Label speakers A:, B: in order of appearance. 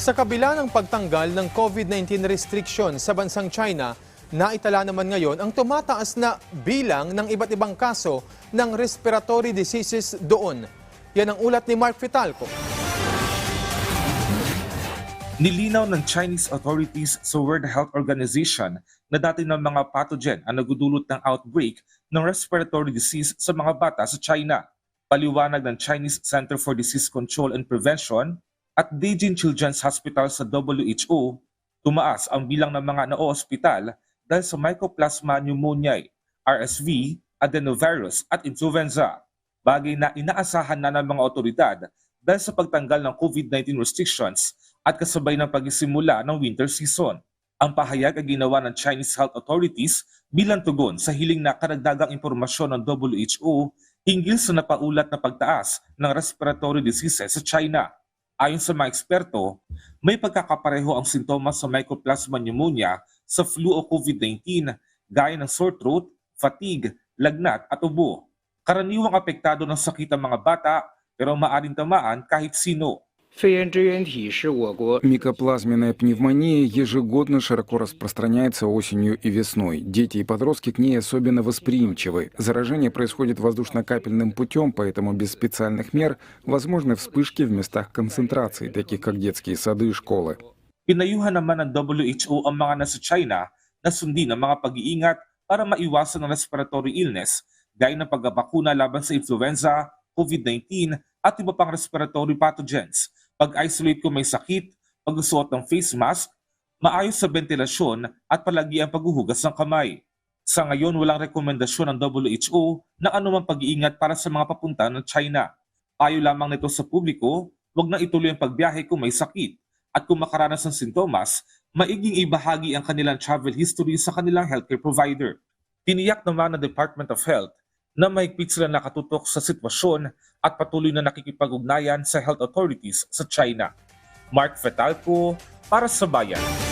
A: Sa kabila ng pagtanggal ng COVID-19 restriction sa bansang China, naitala naman ngayon ang tumataas na bilang ng iba't ibang kaso ng respiratory diseases doon. Yan ang ulat ni Mark Fitalco.
B: Nilinaw ng Chinese authorities sa World Health Organization na dati ng mga pathogen ang nagudulot ng outbreak ng respiratory disease sa mga bata sa China. Paliwanag ng Chinese Center for Disease Control and Prevention at Beijing Children's Hospital sa WHO, tumaas ang bilang ng mga naoospital dahil sa Mycoplasma pneumoniae, RSV, adenovirus at influenza. Bagay na inaasahan na ng mga otoridad dahil sa pagtanggal ng COVID-19 restrictions at kasabay ng pagsisimula ng winter season. Ang pahayag ay ginawa ng Chinese health authorities bilang tugon sa hiling na karagdagang impormasyon ng WHO hinggil sa napaulat na pagtaas ng respiratory diseases sa China. Ayon sa mga eksperto, may pagkakapareho ang sintomas sa Mycoplasma pneumonia sa flu o COVID-19 gaya ng sore throat, fatigue, lagnat at ubo. Karaniwang apektado ng sakit ang mga bata pero maaring tamaan kahit sino.
C: Микоплазменная пневмония ежегодно широко распространяется осенью и весной. Дети и подростки к ней особенно восприимчивы. Заражение происходит воздушно-капельным путем, поэтому без специальных мер возможны вспышки в местах концентрации, таких как детские сады и школы.
B: Pinayuhan naman ng WHO ang mga nasa China na sundin ang mga pag-iingat para maiwasan ang respiratory illness gaya ng pagbabakuna laban sa influenza, COVID-19 at iba pang respiratory pathogens pag-isolate kung may sakit, pagsusuot ng face mask, maayos sa ventilasyon at palagi ang paghuhugas ng kamay. Sa ngayon, walang rekomendasyon ng WHO na anumang pag-iingat para sa mga papunta ng China. Payo lamang nito sa publiko, huwag na ituloy ang pagbiyahe kung may sakit at kung makaranas ng sintomas, maiging ibahagi ang kanilang travel history sa kanilang healthcare provider. Tiniyak naman ng Department of Health na mahigpit sila nakatutok sa sitwasyon at patuloy na nakikipag-ugnayan sa health authorities sa China. Mark Fetalco para sa Bayan.